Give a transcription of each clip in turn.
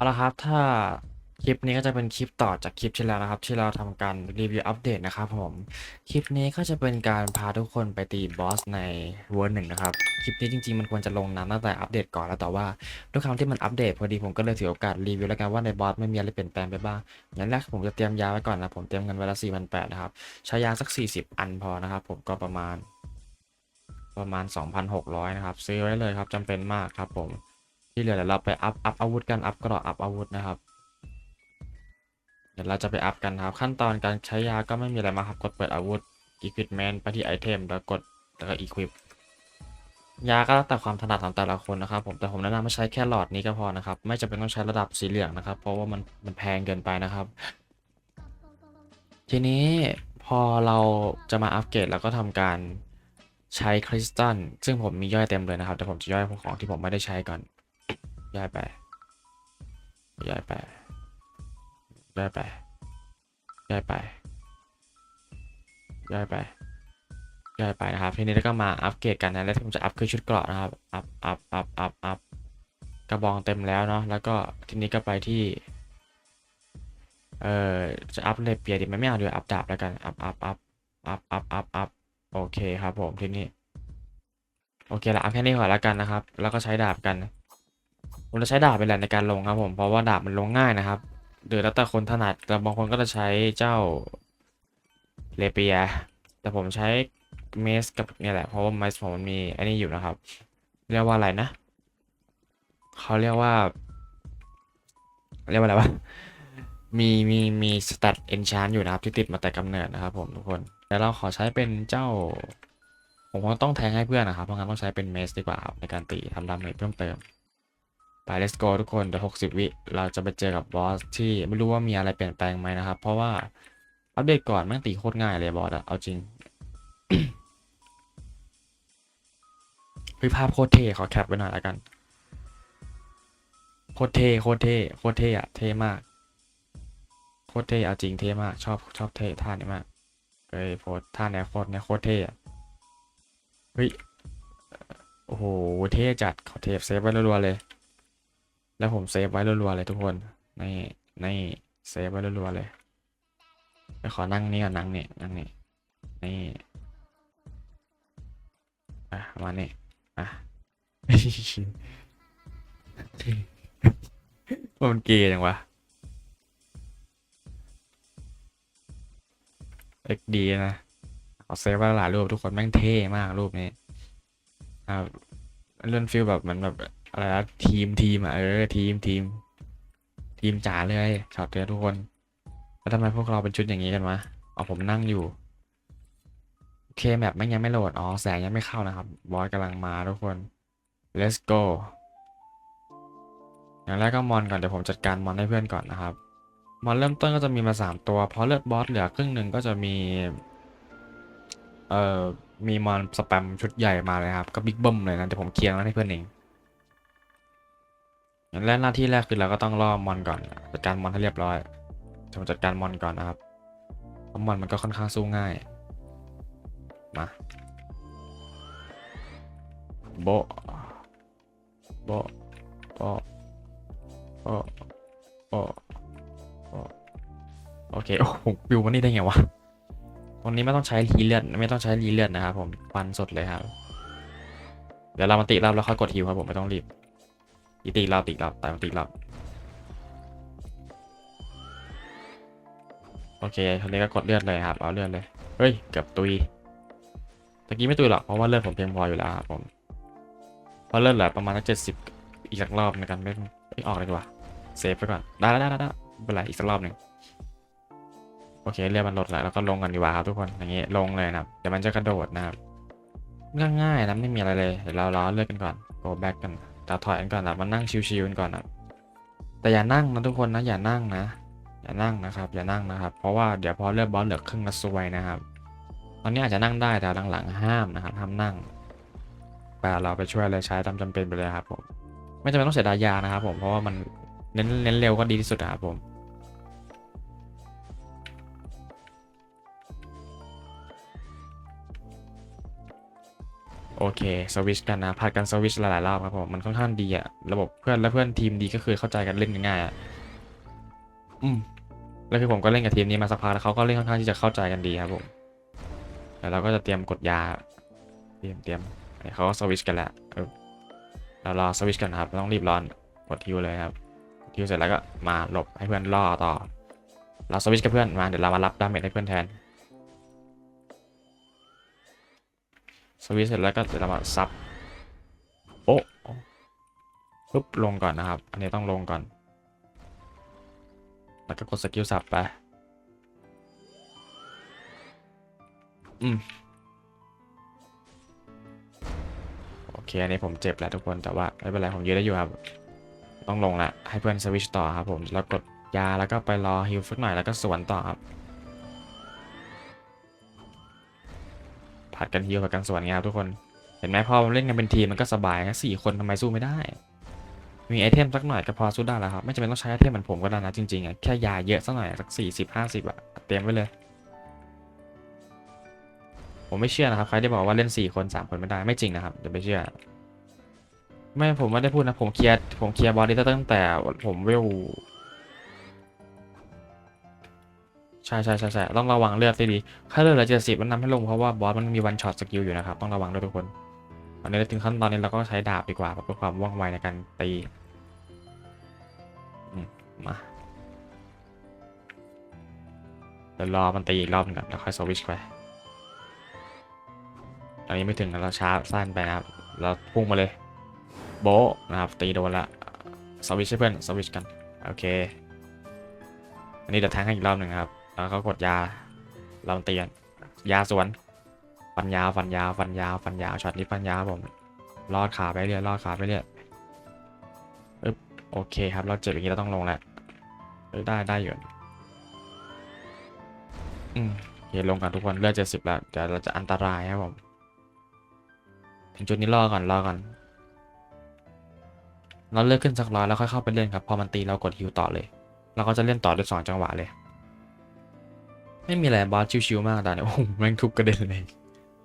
เอาละครับถ้าคลิปนี้ก็จะเป็นคลิปต่อจากคลิปที่แล้วนะครับ ที่เราทำการรีวิวอัปเดตนะครับผมคลิปนี้ก็จะเป็นการพาทุกคนไปตีบอสในเวอร์หนึ่งนะครับคลิปนี้จริงๆมันควรจะลงนานตั้งแต่อัปเดตก่อนแล้วแต่ว่าด้วยความที่มันอัปเดตพอดีผมก็เลยถือโอกาสรีวิวแล้วกันว่าในบอสไม่มีอะไรเปลี่ยนแปลงไปบ้างอย่างแรกผมจะเตรียมยาไว้ก่อนนะผมเตรียมเงินไว้ละสี่พันแปดนะครับใช้ยาสักสี่สิบอันพอนะครับผมก็ประมาณประมาณ 2,600 นะครับ ซื้อไว้เลยครับจำเป็นมากครับผม ที่เหลือเดี๋ยวเราไปอัพอัพอาวุธกันอัพกระดาอัพอาวุธนะครับ เดี๋ยวเราจะไปอัพกันครับ ขั้นตอนการใช้ยาก็ไม่มีอะไรมาครับกดเปิดอาวุธ equipment ไปที่ไอเทมแล้วกดแล้วก็ equip ยาก็แล้วแต่ความถนัดของแต่ละคนนะครับผมแต่ผมแนะนำให้ใช้แค่หลอดนี้ก็พอนะครับ ไม่จำเป็นต้องใช้ระดับสีเหลืองนะครับ เพราะว่ามันมันแพงเกินไปนะครับ ทีนี้พอเราจะมาอัปเกรดเราก็ทำการใช้คริสตัลซึ่งผมมีย่อยเต็มเลยนะครับ แต่ผมจะย่อยพวกของที่ผมไม่ได้ใช้ก่อน ย่อยไปย่อยไปย่อยไปย่อยไปย่อยไปย่อยไปนะครับ ทีนี้เราก็มาอัปเกรดกันนะ แล้วที่ผมจะอัพคือชุดเกราะนะครับ อัพ อัพ อัพ อัพ อัพ กระบองเต็มแล้วเนาะ แล้วก็ทีนี้ก็ไปที่ เอ่อ จะอัพเลเปียดีไหมไม่เอาดีกว่าอัพดาบแล้วกัน อัพ อัพ อัพ อัพ อัพ อัพ อัพ โอเคครับผมทีนี้ โอเคละเอาแค่นี้ก่อนแล้วกันนะครับ แล้วก็ใช้ดาบกัน ผมจะใช้ดาบเป็นแหละในการลงครับผมเพราะว่าดาบมันลงง่ายนะครับหรือแล้วแต่คนถนัดแต่บางคนก็จะใช้เจ้าเลเปีย แต่ผมใช้เมสกับเนี่ยแหละเพราะว่าเมสผมมันมีอ้นี่อยู่นะครับ เรียกว่าอะไรนะเขาเรียกว่า เรียกว่าอะไรวะมีมีมีสแตทเอนชานอยู่นะครับที่ติดมาแต่กำเนิดนะครับผมทุกคนแต่เราขอใช้เป็นเจ้า ผมคงต้องแทงให้เพื่อนนะครับเพราะงั้นต้องใช้เป็นเมสดีกว่าในการตีทำดาเมจเพิ่มเติม ไป let's go ทุกคนเดี๋ยว60 วิ เราจะไปเจอกับบอสที่ไม่รู้ว่ามีอะไรเปลี่ยนแปลงไหมนะครับ เพราะว่าอัปเดตก่อนม่งตีโคตรง่ายเลยบอสอะเอาจริงเฮ้ยภาพโคตรเท่ขอแคปไว้หน่อยละกัน โคตรเท่โคตรเท่โคตรเท่อะเท่มาก โคตรเท่เอาจริงเท่มาก ชอบชอบเท่ท่านี้มากเอ้ยโพสท่าเนี้ยโคตรเนี้ยโคตรเท่อะเฮ้ยโอ้โหเท่จัดขอเทปเซฟไว้รัวๆเลย แล้วผมเซฟไว้รัวๆเลยทุกคนในี่นี่เซฟไว้รัวๆเลยไปขอนั่งนี่ก่อนนั่งนี่นั่งนี่นี่อะมานี่อะว่ามันเกย์จังวะเอ็กดีนะขอเซฟไว้หลายรูปทุกคนแม่งเท่มากรูปนี้อ่าเลื่อนฟิลแบบเหมือนแบบ อะไรนะทีมทีมอะเออทีมทีม ทีมจ๋าเลยช็อตเนี้ยทุกคนแล้วทำไมพวกเราเป็นชุดอย่างนี้กันวะอ๋อผมนั่งอยู่โอเคแมปแม่งยังไม่โหลดอ๋อแสงยังไม่เข้านะครับบอสกำลังมาทุกคน let's go อย่างแรกก็มอนก่อนเดี๋ยวผมจัดการมอนให้เพื่อนก่อนนะครับมอนเริ่มต้นก็จะมีมา 3 ตัวพอเลือดบอสเหลือครึ่งหนึ่งก็จะมีเอ่อมีมอนสแปมชุดใหญ่มาเลยครับ ก็บิ๊กเบิ้มเลยนะเดี๋ยวผมเคลียร์แล้วให้เพื่อนเอง แรกหน้าที่แรกคือเราก็ต้องล่อมอนก่อนจัดการมอนให้เรียบร้อยผมจัดการมอนก่อนนะครับเพราะมอนมันก็ค่อนข้างสู้ง่าย มาโบโบโบโบโบโบโอเคโอ้โหปิวมันนี่ได้ไงวะตรงนี้ไม่ต้องใช้รีเลือดไม่ต้องใช้รีเลือดนะครับผมฟันสดเลยครับ เดี๋ยวเรามาติรอบแล้วค่อยกดฮิวครับผมไม่ต้องรีบ อีตีรอบตีรอบตายมาตีรอบโอเคทีนี้ก็กดเลือดเลยครับ เอาเลือดเลย เฮ้ย เกือบตุยตะกี้ไม่ตุยหรอก เพราะว่าเลือดผมเพียงพออยู่แล้วครับผม เพราะเลือดเหลือประมาณสักเจ็ดสิบอีกสักรอบในการไม่ไม่ออกเลยดีกว่า เซฟไปก่อน ได้ได้ได้ได้ไม่เป็นไรอีกสักรอบหนึ่งโอเคเลือดมันลดแล้วแล้วก็ลงกันดีกว่าครับทุกคน อย่างงี้ลงเลยนะครับ เดี๋ยวมันจะกระโดดนะครับ ง่ายๆนะไม่มีอะไรเลย เดี๋ยวเราล้อเลือดกันก่อน go back กัน เราถอยกันก่อนนะมานั่งชิวๆกันก่อนนะแต่อย่านั่งนะทุกคนนะอย่านั่งนะ อย่านั่งนะครับ อย่านั่งนะครับ เพราะว่าเดี๋ยวพอเลือดบอสเหลือครึ่งละซวยนะครับ ตอนนี้อาจจะนั่งได้แต่หลังๆห้ามนะครับห้ามนั่งแต่เราไปช่วยเลยใช้ตามจำเป็นไปเลยครับผมไม่จำเป็นต้องเสียดายยานะครับผมเพราะว่ามันเน้นเน้นเร็วก็ดีที่สุดครับผม โโอเคสวิชกันนะผัดกันสวิชหลายๆรอบครับผมมันค่อนข้างดีอะระบบเพื่อนและเพื่อนทีมดีก็คือเข้าใจกันเล่นกันง่ายอะอืมแล้วคือผมก็เล่นกับทีมนี้มาสักพักแล้วเขาก็เล่นค่อนข้างที่จะเข้าใจกันดีครับผมแล้วเราก็จะเตรียมกดยา เตรียมเตรียมอันนี้เขาก็สวิชกันแล้วเออเรารอสวิชกันนะครับไม่ต้องรีบร้อนกดฮิวเลยครับกดฮิวเสร็จแล้วก็มาหลบให้เพื่อนล่อต่อ เราสวิชกับเพื่อนมาเดี๋ยวเรามารับดาเมจให้เพื่อนแทน สวิตช์เสร็จแล้วก็เดี๋ยวเรามาซับโอ้ปุ๊บลงก่อนนะครับ อันนี้ต้องลงก่อน แล้วก็กดสกิลสับไป อืม โอเค อันนี้ผมเจ็บแล้วทุกคน แต่ว่าไม่เป็นไร ผมยืนได้อยู่ครับ ต้องลงละ ให้เพื่อนสวิตช์ต่อครับผม แล้วกดยาแล้วก็ไปรอฮิลสักหน่อยแล้วก็สวนต่อครับ ผัดกันฮิวผัดกันสวนไงครับทุกคน เห็นไหมพอเล่นกันเป็นทีมมันก็สบายนะสี่คนทำไมสู้ไม่ได้ มีไอเทมสักหน่อยก็พอสู้ได้แล้วครับ ไม่จำเป็นต้องใช้ไอเทมเหมือนผมก็ได้นะจริงๆอะแค่ยาเยอะสักหน่อยสักสี่สิบห้าสิบอะเตรียมไว้เลย ผมไม่เชื่อนะครับใครที่บอกว่าเล่นสี่คนสามคนไม่ได้ไม่จริงนะครับอย่าไปเชื่อ ไม่ผมไม่ได้พูดนะผมเคลียร์ผมเคลียร์บอลดิตั้งแต่ผมเวล ช่ใช่ใช่ใช่ต้องระวังเลือดดีๆค่าเลือดเหลือเจ็ดสิบมันนำให้ลงเพราะว่าบอสมันมีวันช็อตสกิลอยู่นะครับ ต้องระวังด้วยทุกคนตอนนี้ถึงขั้นตอนนี้เราก็ใช้ดาบดีกว่าเพื่อความว่องไวในการตีมาเดี๋ยวรอมันตีอีกรอบหนึงก่อนแล้วค่อยสวิชไปตอนนี้ไม่ถึงเราช้าสั้นไปนะครับ เราพุ่งมาเลย โบนะครับตีโดนละสวิชให้เพื่อนสวิชกัน โอเค อันนี้เดี๋ยวแทงให้อีกรอบหนึ่งครับ แล้วก็กดยาเราเตียนยาสวนฟันยาวฟันยาวฟันยาวฟันยาวช็อตนี้ฟันยาวผมลอดขาไปเรื่อยลอดขาไปเรื่อยอึ๊บโอเคครับ เราเจ็บอย่างนี้เราต้องลงแหล้วเอ้ยได้ได้อยู่อืมเคลงกันทุกคนเลือดเจ็ดสิบแล้วเดี๋ยวเราจะอันตรายครับผมถึงจุดนี้รอก่อนรอก่อนเราเลือกขึ้นสักร้อยแล้วค่อยเข้าไปเล่นครับพอมันตีเรากดฮิวต่อเลย เราก็จะเล่นต่อด้วยสองจังหวะเลย ไม่มีอะไรบอสชิวๆมากตอนนี้โอ้โหแม่งทุบกระเด็นเลย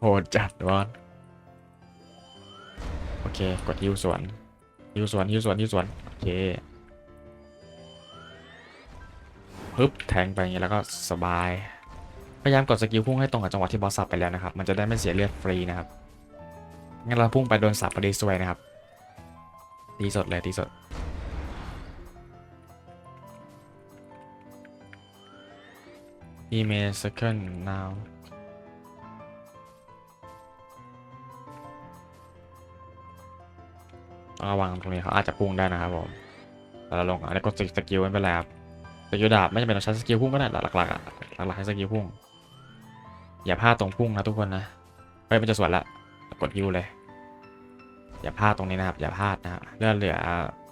โหดจัดบอสโอเค กดฮิวสวนฮิวสวนฮิวสวนฮิวสวนโอเคปึ๊บแทงไปอย่างนี้แล้วก็สบาย พยายามกดสกิลพุ่งให้ตรงกับจังหวะที่บอสสับไปแล้วนะครับ มันจะได้ไม่เสียเลือดฟรีนะครับงั้นเราพุ่งไปโดนสับพอดีสวยนะครับตีสดเลยตีสด email second now ระวังตรงนี้เขาอาจจะพุ่งได้นะครับผมแต่เราลงอันนี้กดสกิลไม่เป็นไรครับสกิลดาบไม่จำเป็นต้องใช้สกิลพุ่งก็ได้หลักๆอะหลักๆให้สกิลพุ่ง อย่าพลาดตรงพุ่งนะทุกคนนะเฮ้ยมันจะสวนละกดฮิวเลย อย่าพลาดตรงนี้นะครับ อย่าพลาดนะครับเลือดเหลือ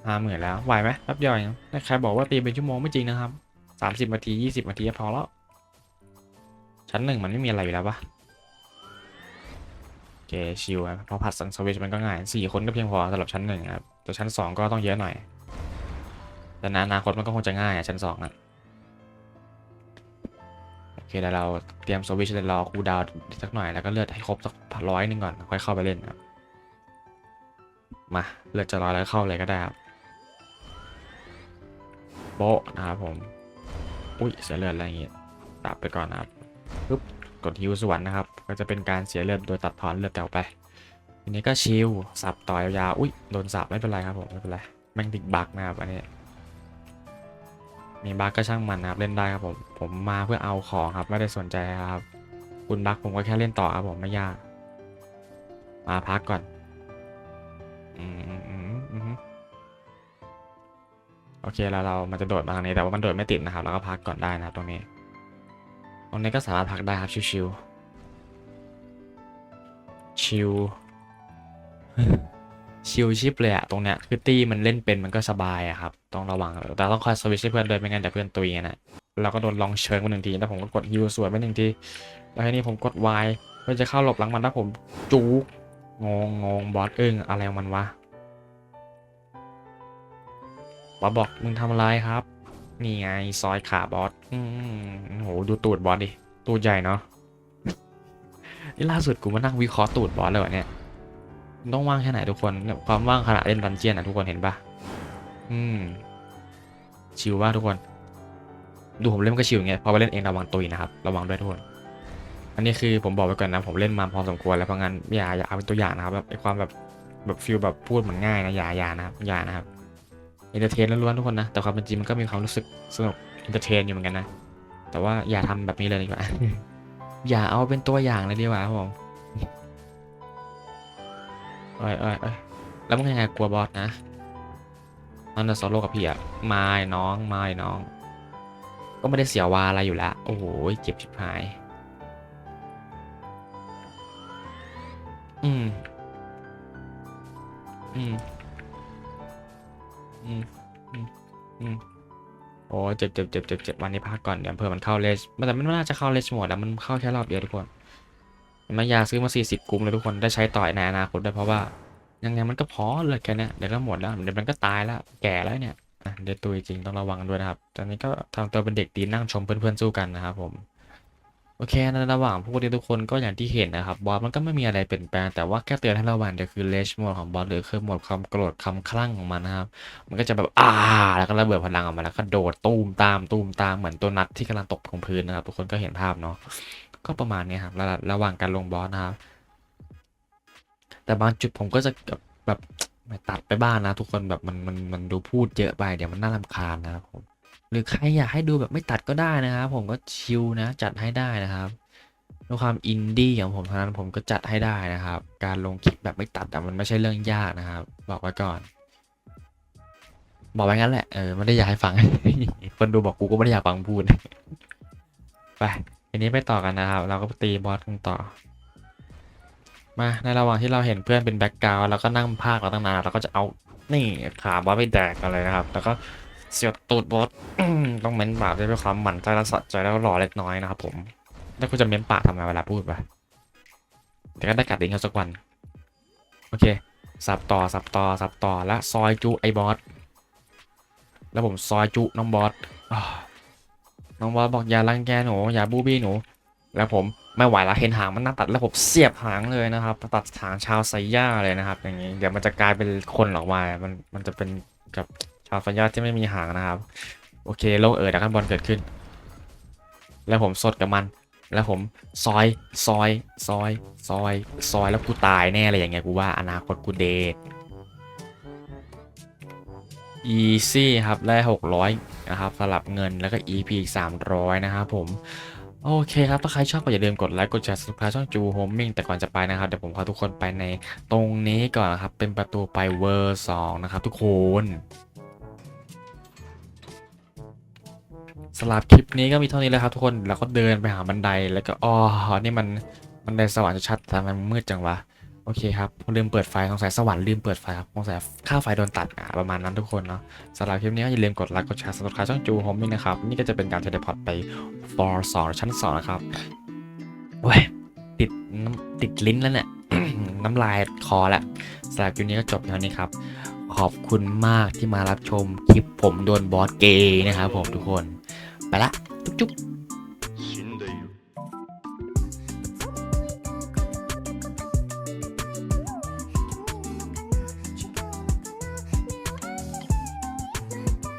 ห้าหมื่นแล้วไหวไหมแป๊บเดียวเองถ้าใครบอกว่าตีเป็นชั่วโมงไม่จริงนะครับสามสิบนาทียี่สิบนาทีพอแล้ว ชั้นหนึ่งมันไม่มีอะไรอยู่แล้วปะโอเคชิลครับพราะผัดสังสวิชมันก็ง่ายสี่คนก็เพียงพอสำหรับชั้นหนึ่งครับแต่ชั้นสองก็ต้องเยอะหน่อย แต่ในอนาคตมันก็คงจะง่ายอะชั้นสองอะโอเคเดี๋ยวเราเตรียมสวิชรอคูดาวสักหน่อยแล้วก็เลือดให้ครบสักร้อยหนึ่งก่อนค่อยเข้าไปเล่นครับมาเลือดจะร้อยแล้วเข้าเลยก็ได้ครับโบนะครับผม อุ้ยเสียเลือดอะไรอย่างเงี้ยตับไปก่อนนะครับ ปึ๊บกดฮิวสวนนะครับ ก็จะเป็นการเสียเลือดโดยตัดถอนเลือดแต่ออกไปทีนี้ก็ชิลสับต่อยยาวอุ้ยโดนสับไม่เป็นไรครับผมไม่เป็นไรแม่งติดบั๊กนะครับอันนี้มีบั๊กก็ช่างมันนะครับเล่นได้ครับผมผมมาเพื่อเอาของครับไม่ได้สนใจครับ คุณบั๊กผมก็แค่เล่นต่อครับผมไม่ยาก มาพักก่อนอืมอืมอืมโอเคแล้วเรามันจะโดดมาทางนี้แต่ว่ามันโดดไม่ติดนะครับเราก็พักก่อนได้นะครับตรงนี้ ตรงนี้ก็สามารถพักได้ครับชิวๆชิวชิวชิปเลยอะตรงเนี้ยคือตี้มันเล่นเป็นมันก็สบายอะครับต้องระวังแต่ต้องคอยสวิชให้เพื่อนด้วยไม่งั้นเดี๋ยวเพื่อนตุยนะเราก็โดนลองเชิงไปหนึ่งทีแล้วผมก็กดฮิวสวนไปหนึ่งทีแล้วทีนี้ผมกด Y เพื่อจะเข้าหลบหลังมันแล้วผมจูกงงงงบอสอึ้งอะไรของมันวะบอสบอกมึงทำอะไรครับ นี่ไงซอยขาบอสอืมโหดูตูดบอสดิ ตูดใหญ่เนาะนี่ล่าสุดกูมานั่งวิเคราะห์ตูดบอสเลยวะเนี่ยต้องว่างแค่ไหนทุกคนความว่างขณะเล่นดันเจียนอะทุกคนเห็นปะอืม ชิลว่าทุกคน ดูผมเล่นก็ชิลอย่างเงี้ยพอไปเล่นเองระวังตุยนะครับ ระวังด้วยทุกคน อันนี้คือผมบอกไว้ก่อนนะ ผมเล่นมาพอสมควรแล้วเพราะงั้นอย่าอย่าเอาเป็นตัวอย่างนะครับแบบไอความแบบแบบฟิลแบบพูดเหมือนง่ายนะอย่าอย่านะครับอย่านะครับ นเตอร์เทนล้วนๆทุกคนนะ แต่ความเป็นจริงมันก็มีความรู้สึกสนุกเอนเตอร์เทนอยู่เหมือนกันนะ แต่ว่าอย่าทำแบบนี้เลยดีกว่า อย่าเอาเป็นตัวอย่างเลยดีกว่าครับผมเอ้ยเอ้ยเอ้ยแล้วมึงยังไงกลัวบอสนะมันจะโซโล่กับพี่อะไม่น้องไม่น้อง ก็ไม่ได้เสียวาอะไรอยู่แล้ว โอ้โหเจ็บชิบหาย อืม อืม โอ้เจ็บเจ็บเจ็บเจ็บเจ็บวันนี้พักก่อนเดี๋ยวเผื่อมันเข้าเลสแต่มันไม่น่าจะเข้าเลสหมดแล้วมันเข้าแค่รอบเดียวทุกคนมายาซื้อมา40กลุ่มเลยทุกคนได้ใช้ต่อยในอนาคตด้เพราะว่ายังไงมันก็พอเลยแค่นี้เดี๋ยวก็หมดแล้วเดี๋ยวมันก็ตายแล้วแก่แล้วเนี่ยเดี๋ยวตัวจริงต้องระวังด้วยนะครับตอนนี้ก็ทำตัวเป็นเด็กดีนั่งชมเพื่อนๆสู้กันนะครับผม โอเคในระหว่างพวกนี้ทุกคนก็อย่างที่เห็นนะครับบอสมันก็ไม่มีอะไรเปลี่ยนแปลงแต่ว่าแค่เตือนให้ระวังเดี๋ยวคือเลชโหมดของบอสหรือคือโหมดความโกรธความคลั่งของมันนะครับ มันก็จะแบบอ่าแล้วก็ระเบิดพลังออกมาแล้วก็โดดตูมตามตูมตามเหมือนตัวนัดที่กำลังตกลงพื้นนะครับ ทุกคนก็เห็นภาพเนาะก็ประมาณนี้ครับระระหว่างการลงบอสนะครับ แต่บางจุดผมก็จะแบบแบบตัดไปบ้างนะ ทุกคนแบบมันมันมันดูพูดเยอะไปเดี๋ยวมันน่ารำคาญนะครับผม หรือใครอยากให้ดูแบบไม่ตัดก็ได้นะครับ ผมก็ชิลนะจัดให้ได้นะครับด้วยความอินดี้ของผมเท่านั้นผมก็จัดให้ได้นะครับ การลงคลิปแบบไม่ตัดอะมันไม่ใช่เรื่องยากนะครับ บอกไว้ก่อน บอกไว้งั้นแหละเออไม่ได้อยากให้ฟังคนดูบอกกูก็ไม่ได้อยากฟังพูดไปทีนี้ไปต่อกันนะครับ เราก็ตีบอสกันต่อ มาในระหว่างที่เราเห็นเพื่อนเป็นแบ็กกราวแล้วก็นั่งพากเราตั้งนานเราก็จะเอานี่ขาบอสไปแดกกันเลยนะครับ แล้วก็ เสียบตูดบอสต้องเม้นปากด้วยความหมั่นใจและสะใจแล้วหล่อเล็กน้อยนะครับผมแล้วคุณจะเม้นปากทำไมเวลาพูดปะเดี๋ยวก็ได้กัดดิ้งเขาสักวัน โอเค สับต่อ สับต่อ สับต่อ และซอยจุไอ้บอส แล้วผมซอยจุน้องบอสน้องบอสบอกอย่ารังแกหนูอย่าบูบี้หนู แล้วผมไม่ไหวละเห็นหางมันน่าตัดแล้วผมเสียบหางเลยนะครับ ตัดหางชาวไซย่าเลยนะครับ อย่างนี้ เดี๋ยวมันจะกลายเป็นคนออกมามันมันจะเป็นกับ ชาวไซย่าที่ไม่มีหางนะครับ โอเคโลกเอิร์ดดักบอลเกิดขึ้น แล้วผมสดกับมัน แล้วผมซอยซอยซอยซอยซอยแล้วกูตายแน่เลยอย่างเงี้ยกูว่าอนาคตกูเดท easy ครับได้600นะครับสลับเงินแล้วก็ EP อีก 300 นะครับผม โอเคครับ ถ้าใครชอบก็อย่าลืมกดไลค์ กดแชร์ subscribe ช่องจูโฮมมิ่งแต่ก่อนจะไปนะครับ เดี๋ยวผมพาทุกคนไปในตรงนี้ก่อนนะครับ เป็นประตูไปเวอร์สองนะครับทุกคน สำหรับคลิปนี้ก็มีเท่านี้แล้วครับทุกคนแล้วก็เดินไปหาบันไดแล้วก็อ๋อนี่มันบันไดสวรรค์ชัดแต่มันมืดจังวะโอเคครับผมลืมเปิดไฟสงสัยสวรรค์ลืมเปิดไฟครับสงสัยค่าไฟโดนตัดอะประมาณนั้นทุกคนเนาะสำหรับคลิปนี้ก็อย่าลืมกดไลค์กดแชร์ subscribe ช่องจูโฮมมิ่นะครับนี่ก็จะเป็นการเทเลพอร์ตไป for 2ชั้น2นะครับโอ้ยติดน้ำติดลิ้นแล้วเนี่ยน้ำลายคอแล้วสำหรับคลิปนี้ก็จบเท่านี้ครับ ขอบคุณมากที่มารับชมคลิปผมโดนบอสเกย์นะครับผมทุกคน ไปละจุ๊บๆ